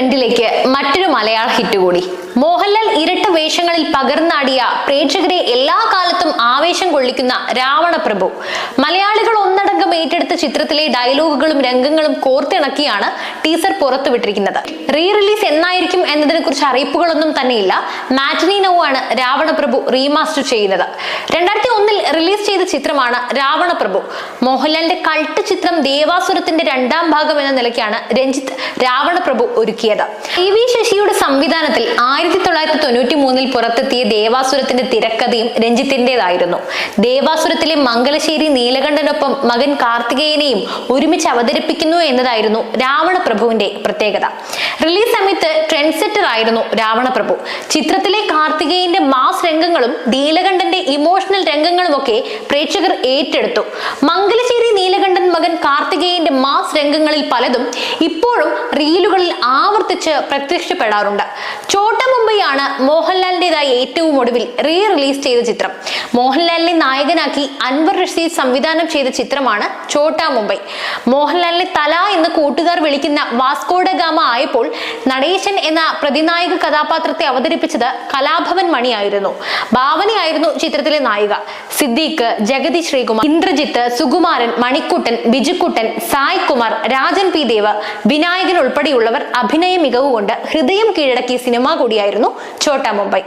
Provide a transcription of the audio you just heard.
ട്രെൻഡിലേക്ക് മറ്റൊരു മലയാള ഹിറ്റ് കൂടി. മോഹൻലാൽ ഇരട്ട വേഷങ്ങളിൽ പകർന്നാടിയ പ്രേക്ഷകരെ എല്ലാ കാലത്തും ആവേശം കൊള്ളിക്കുന്ന രാവണപ്രഭു. മലയാളികൾ ഏറ്റെടുത്ത ചിത്രത്തിലെ ഡയലോഗുകളും രംഗങ്ങളും കോർത്തിണക്കിയാണ് ടീസർ പുറത്തുവിട്ടിരിക്കുന്നത്. റീ റിലീസ് എന്നായിരിക്കും എന്നതിനെ കുറിച്ച് അറിയിപ്പുകളൊന്നും തന്നെയില്ല. മാറ്റിനി ആണ് രാവണപ്രഭു റീമാസ്റ്റർ ചെയ്യുന്നത്. രണ്ടായിരത്തി ഒന്നിൽ റിലീസ് ചെയ്ത ചിത്രമാണ് രാവണപ്രഭു. മോഹൻലാലിന്റെ കൾട്ട് ചിത്രം ദേവാസുരത്തിന്റെ രണ്ടാം ഭാഗം എന്ന നിലയ്ക്കാണ് രഞ്ജിത്ത് രാവണപ്രഭു ഒരുക്കിയത്. ടി വി ശശിയുടെ സംവിധാനത്തിൽ ആയിരത്തി തൊള്ളായിരത്തി തൊണ്ണൂറ്റി മൂന്നിൽ പുറത്തെത്തിയ ദേവാസുരത്തിന്റെ തിരക്കഥയും രഞ്ജിത്തിന്റേതായിരുന്നു. ദേവാസുരത്തിലെ മംഗലശ്ശേരി നീലകണ്ഠനൊപ്പം മകൻ കാർത്തികേയനെയും ഒരുമിച്ച് അവതരിപ്പിക്കുന്നു എന്നതായിരുന്നു രാവണപ്രഭുവിന്റെ പ്രത്യേകത. റിലീസ് സമയത്ത് ട്രെൻഡ് സെറ്റർ ആയിരുന്നു രാവണപ്രഭു. ചിത്രത്തിലെ കാർത്തികേയന്റെ മാസ് രംഗങ്ങളും നീലകണ്ഠന്റെ ഇമോഷണൽ രംഗങ്ങളും ഒക്കെ പ്രേക്ഷകർ ഏറ്റെടുത്തു. മംഗലശ്ശേരി നീലകണ്ഠൻ മകൻ കാർത്തികേയന്റെ മാസ് രംഗങ്ങളിൽ പലതും ഇപ്പോഴും റീലുകളിൽ ആവർത്തിച്ച് പ്രത്യക്ഷപ്പെടാറുണ്ട്. ചോട്ട മുംബൈയാണ് മോഹൻലാലിന്റേതായി ഏറ്റവും ഒടുവിൽ റീ റിലീസ് ചെയ്ത ചിത്രം. മോഹൻലാലിനെ നായകനാക്കി അൻവർ റഷീദ് സംവിധാനം ചെയ്ത ചിത്രമാണ് ചോട്ട മുംബൈ. മോഹൻലാലിനെ തല എന്ന് കൂട്ടുകാർ വിളിക്കുന്ന വാസ്കോഡ ഗാമ ആയപ്പോൾ നടേശൻ എന്ന പ്രതിനായക കഥാപാത്രത്തെ അവതരിപ്പിച്ചത് കലാഭവൻ മണിയായിരുന്നു. ഭാവനയായിരുന്നു ചിത്രത്തിലെ നായിക. സിദ്ദീഖ് ജഗതി ശ്രീകുമാർ ഇന്ദ്രജിത്ത് സുകുമാരൻ മണിക്കുട്ടൻ ബിജുക്കുട്ടൻ സായ് കുമാർ രാജൻ പി ദേവ് വിനായകൻ ഉൾപ്പെടെയുള്ളവർ അഭിനയ മികവുകൊണ്ട് ഹൃദയം കീഴടക്കിയ സിനിമ കൂടിയായിരുന്നു ചോട്ട മുംബൈ.